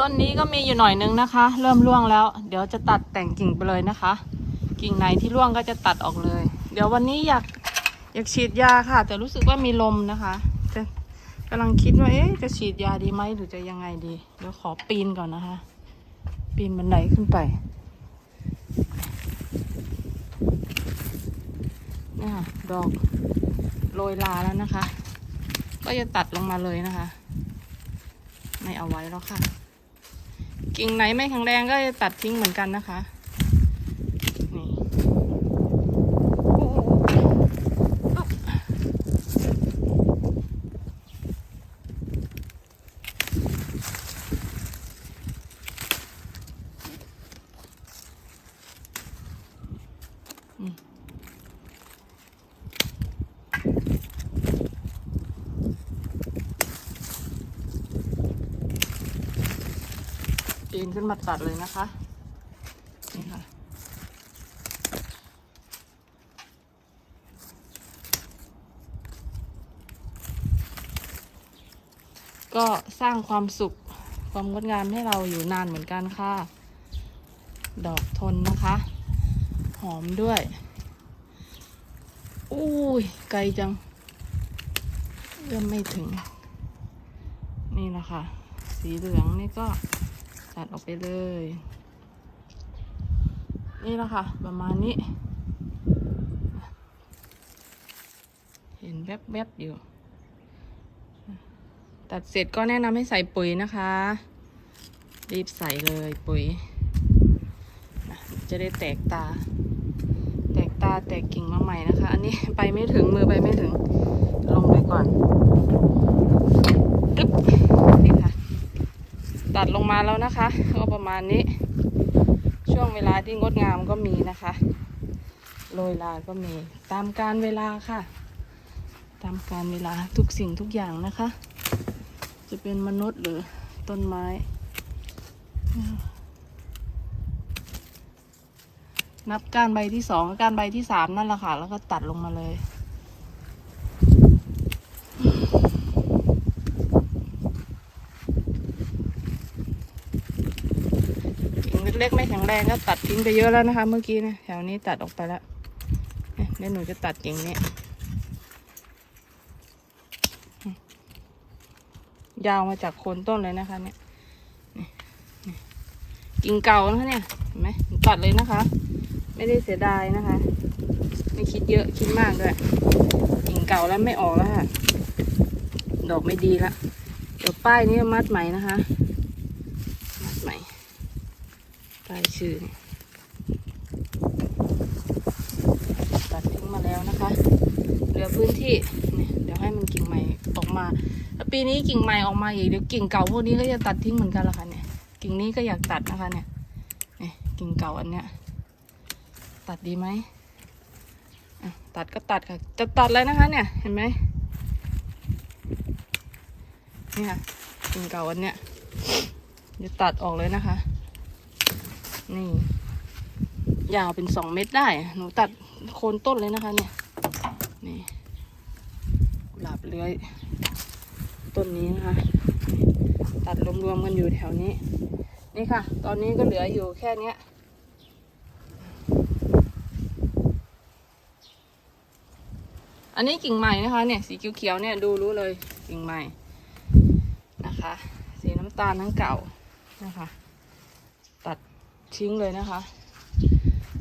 ต้นนี้ก็มีอยู่หน่อยนึงนะคะ เริ่มร่วงแล้ว เดี๋ยวจะตัดแต่งกิ่งไปเลยนะคะ กิ่งไหนที่ร่วงก็จะตัดออกเลย เดี๋ยววันนี้อยากอยากฉีดยาค่ะ แต่รู้สึกว่ามีลมนะคะจะกำลังคิดว่าเอ๊ะจะฉีดยาดีไหมหรือจะยังไงดี เดี๋ยวขอปีนก่อนนะคะ ปีนบันไดขึ้นไปนี่ค่ะดอกโรยลาแล้วนะคะ ก็จะตัดลงมาเลยนะคะ ไม่เอาไว้แล้วค่ะ กิ่งไหนไม่แข็งแรงก็จะตัดทิ้งเหมือนกันนะคะ นขึ้นมาตัดเลยนะคะ นี่ค่ะ ก็สร้างความสุขความงดงามให้เราอยู่นานเหมือนกันค่ะ ดอกทนนะคะ หอมด้วย อุ้ย ไกลจังเริ่มไม่ถึง นี่นะคะ สีเหลืองนี่ก็ ตัดออกไปเลย นี่นะค่ะ ประมาณนี้ เห็นแวบๆอยู่ ตัดเสร็จก็แนะนำให้ใส่ปุ๋ยนะคะ รีบใส่เลยปุ๋ย จะได้แตกตา แตกตาแตกกิ่งมาใหม่นะคะ อันนี้ไปไม่ถึงมือไปไม่ถึงลงไปก่อนอ ตัดลงมาแล้วนะคะ ก็ประมาณนี้ ช่วงเวลาที่งดงามก็มีนะคะโรยลาก็มีตามการเวลาค่ะ ตามการเวลาทุกสิ่งทุกอย่างนะคะ จะเป็นมนุษย์หรือต้นไม้ นับการใบที่สองกับการใบที่สามนั่นแหละค่ะ แล้วก็ตัดลงมาเลย เล็กๆไม่แข็งแรงก็ตัดทิ้งไปเยอะแล้วนะคะ เมื่อกี้นะแถวนี้ตัดออกไปแล้วเดี๋ยวหนูจะตัดกิ่งนี้ ยาวมาจากโคนต้นเลยนะคะ เนี่ยกิ่งเก่านะคะเนี่ยเห็นไหมตัดเลยนะคะ ไม่ได้เสียดายนะคะ ไม่คิดเยอะคิดมากด้วยกิ่งเก่าแล้วไม่ออกแล้วค่ะ ดอกไม่ดีละเดี๋ยวป้ายนี้มัดใหม่นะคะ มัดใหม่ ป้ายชื่อเนี่ยตัดทิ้งมาแล้วนะคะ เหลือพื้นที่เดี๋ยวให้มันกิ่งใหม่ออกมาปีนี้กิ่งใหม่ออกมาอีกเดี๋ยวกิ่งเก่าพวกนี้ก็จะตัดทิ้งเหมือนกันละค่ะเนี่ย กิ่งนี้ก็อยากตัดนะคะเนี่ยนี่กิ่งเก่าอันเนี้ยตัดดีไหมตัดก็ตัดค่ะ จะตัดเลยนะคะ เนี่ยเห็นไหมนี่ค่ะกิ่งเก่าอันเนี้ยจะตัดออกเลยนะคะ นี่ ยาวเป็นสองเมตรได้ หนูตัดโคนต้นเลยนะคะ เนี่ย นี่กุหลาบเลื้อย ต้นนี้นะคะ ตัดรวมๆกันอยู่แถวนี้ นี่ค่ะ ตอนนี้ก็เหลืออยู่แค่เนี้ยอันนี้กิ่งใหม่นะคะ เนี่ยสีเขียวๆเนี่ยดูรู้เลยกิ่งใหม่นะคะ สีน้ำตาลทั้งเก่านะคะ ทิ้งเลยนะคะ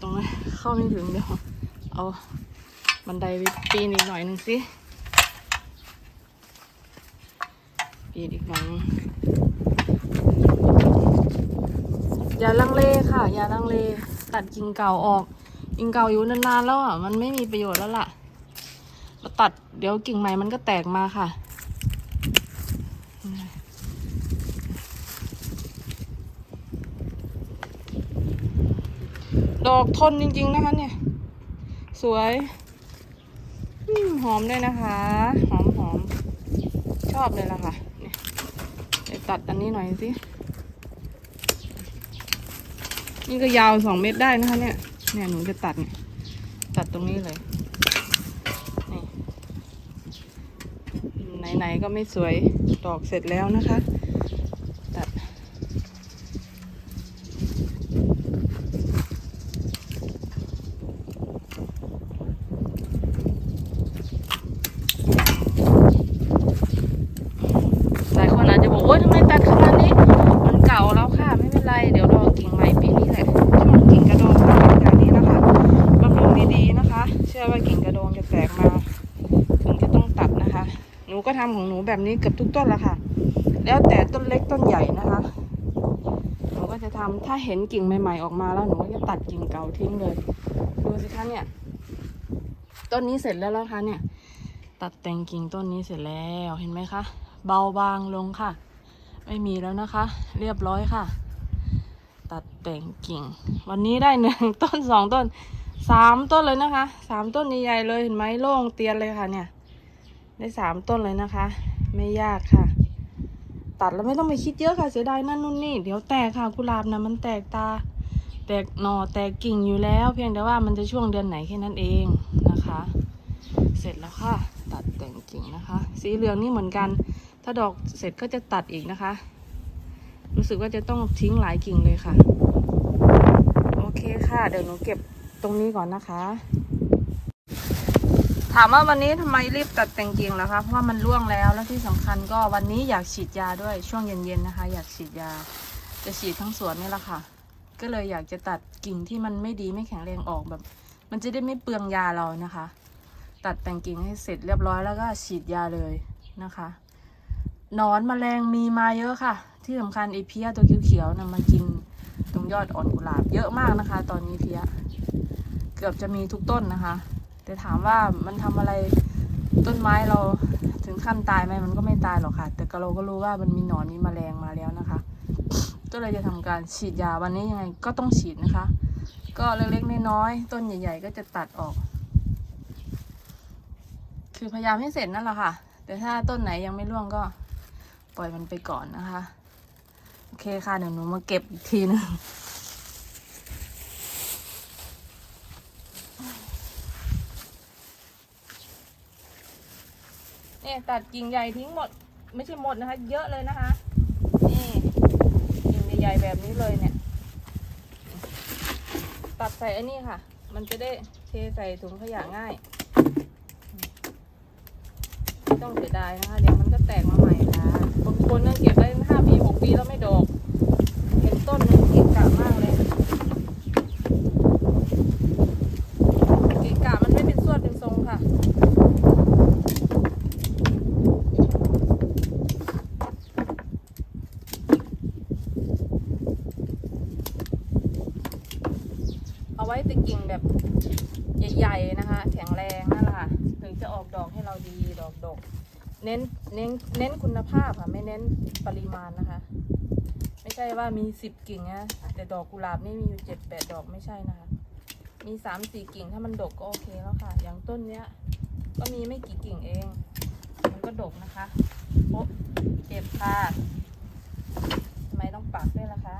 ตรงนี้เข้าไม่ถึงเดี๋ยวเอาบันไดไปปีนอีกหน่อยหนึ่งสิปีนอีกหน่อยนึงอย่าลังเลค่ะ อย่าลังเลตัดกิ่งเก่าออกกิ่งเก่าอยู่นานๆแล้วอะมันไม่มีประโยชน์แล้วล่ะมาตัดเดี๋ยวกิ่งใหม่มันก็แตกมาค่ะ ด อกทนจริงๆนะคะเนี่ย สวยหอมด้วยนะคะ หอมหอมชอบเลยล่ะค่ะเนี่ยเดี๋ยวตัดอันนี้หน่อยสิ นี่ก็ยาวสองเมตรได้นะคะเนี่ย เนี่ยหนูจะตัดเนี่ยตัดตรงนี้เลยนี่ไหนๆก็ไม่สวยดอกเสร็จแล้วนะคะ หนูก็ทำของหนูแบบนี้เกือบทุกต้นละค่ะ แล้วแต่ต้นเล็กต้นใหญ่นะคะ หนูก็จะทำถ้าเห็นกิ่งใหม่ ๆ ออกมาแล้วหนูก็จะตัดกิ่งเก่าทิ้งเลย ดูสิคะเนี่ย ต้นนี้เสร็จแล้วแล้วคะเนี่ย ตัดแต่งกิ่งต้นนี้เสร็จแล้วเห็นไหมคะ เบาบางลงค่ะ ไม่มีแล้วนะคะ เรียบร้อยค่ะ ตัดแต่งกิ่ง วันนี้ได้หนึ่งต้นสองต้นสามต้นเลยนะคะสามต้นใหญ่ๆเลยเห็นไหมโล่งเตียนเลยค่ะเนี่ย ได้สามต้นเลยนะคะ ไม่ยากค่ะ ตัดแล้วไม่ต้องไปคิดเยอะค่ะเสียดายนั่นนู่นนี่ เดี๋ยวแตกค่ะกุหลาบนะมันแตกตา แตกหน่อแตกกิ่งอยู่แล้ว เพียงแต่ว่ามันจะช่วงเดือนไหนแค่นั้นเองนะคะ เสร็จแล้วค่ะ ตัดแต่งกิ่งนะคะ สีเหลืองนี่เหมือนกัน ถ้าดอกเสร็จก็จะตัดอีกนะคะ รู้สึกว่าจะต้องทิ้งหลายกิ่งเลยค่ะ โอเคค่ะ เดี๋ยวหนูเก็บตรงนี้ก่อนนะคะ ถามว่าวันนี้ทำไมรีบตัดแต่งกิ่งล่ะคะเพราะว่ามันร่วงแล้วและที่สำคัญก็วันนี้อยากฉีดยาด้วยช่วงเย็นๆนะคะ อยากฉีดยา จะฉีดทั้งสวนนี่แหละค่ะ ก็เลยอยากจะตัดกิ่งที่มันไม่ดีไม่แข็งแรงออกแบบ มันจะได้ไม่เปลืองยาเรานะคะ ตัดแต่งกิ่งให้เสร็จเรียบร้อยแล้วก็ฉีดยาเลยนะคะนอนแมลงมีมาเยอะค่ะ ที่สำคัญไอเพี้ยตัวเขียวๆนะมากินตรงยอดอ่อนกุหลาบเยอะมากนะคะ ตอนนี้เพี้ยเกือบจะมีทุกต้นนะคะ แต่ถามว่ามันทำอะไรต้นไม้เราถึงขั้นตายไหมมันก็ไม่ตายหรอกค่ะ แต่ก็เราก็รู้ว่ามันมีหนอนมีแมลงมาแล้วนะคะ ก็เลยจะทำการฉีดยาวันนี้ยังไงก็ต้องฉีดนะคะ ก็เล็กๆน้อยๆต้นใหญ่ ๆ ก็จะตัดออก คือพยายามให้เสร็จนั่นแหละค่ะ แต่ถ้าต้นไหนยังไม่ร่วงก็ปล่อยมันไปก่อนนะคะ โอเคค่ะเดี๋ยวหนูมาเก็บอีกทีนึง เนี่ยตัดกิ่งใหญ่ทิ้งหมด ไม่ใช่หมดนะคะ เยอะเลยนะคะ นี่กิ่งใหญ่ๆแบบนี้เลยเนี่ย ตัดใส่ไอ้นี่ค่ะ มันจะได้เทใส่ถุงขยะง่ายไม่ต้องเสียดายนะคะ เดี๋ยวมันก็แตกมาใหม่ค่ะบางคนนั่งเก็บได้ห้าปีหกปีแล้วไม่ดอก เห็นต้นนึงเกะกะมากเลยเกะกะมันไม่เป็นสวดเป็นทรงค่ะ เอาไว้แต่กิ่งแบบใหญ่ๆนะคะ แข็งแรงนั่นแหละค่ะถึงจะออกดอกให้เราดีดอกดก เน้นเน้นเน้นคุณภาพค่ะ ไม่เน้นปริมาณนะคะ ไม่ใช่ว่ามีสิบกิ่งนะแต่ดอกกุหลาบนี่มีอยู่เจ็ดแปดดอกไม่ใช่นะคะ มีสามสี่กิ่งถ้ามันดกก็โอเคแล้วค่ะ อย่างต้นเนี้ย ก็มีไม่กี่กิ่งเอง มันก็ดกนะคะโอะเจ็บค่ะทำไมต้องปักด้วยล่ะคะ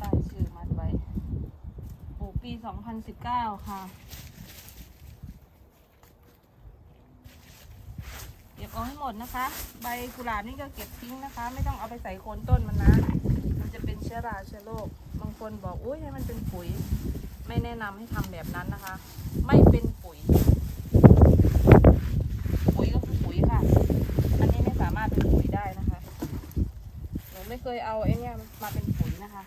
ป้ายชื่อมัดไว้ปลูกปี 2019 ค่ะ เก็บเอาให้หมดนะคะ ใบกุหลาบนี่ก็เก็บทิ้งนะคะ ไม่ต้องเอาไปใส่โคนต้นมันนะ มันจะเป็นเชื้อราเชื้อโรค บางคนบอกอุ้ยให้มันเป็นปุ๋ย ไม่แนะนำให้ทำแบบนั้นนะคะ ไม่เป็นปุ๋ย ปุ๋ยก็คือปุ๋ยค่ะ อันนี้ไม่สามารถเป็นปุ๋ยได้นะคะหนูไม่เคยเอาไอ้นี่มาเป็นปุ๋ยนะคะ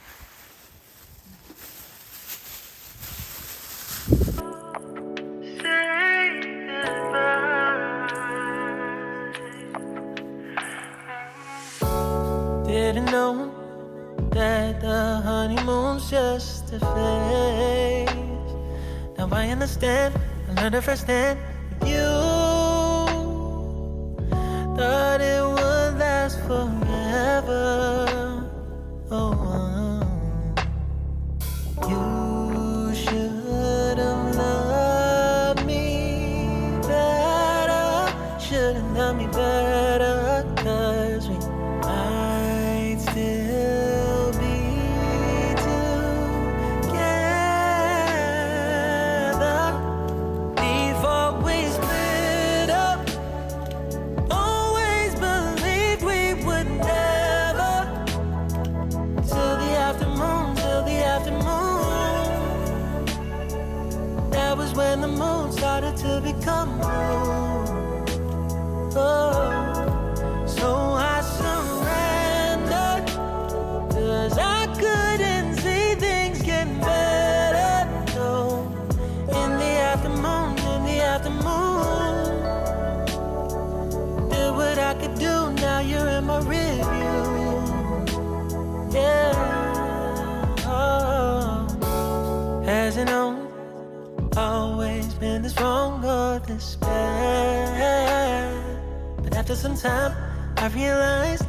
That the honeymoon's just a phase. Now I understand, I learned it with you. Thought it the moon started to become blue. Oh, so I surrendered, cause I couldn't see things getting better. No, in the afternoon, in the afternoon, did what I could do, now you're in my review. Stronger this bad. But after some time, I realized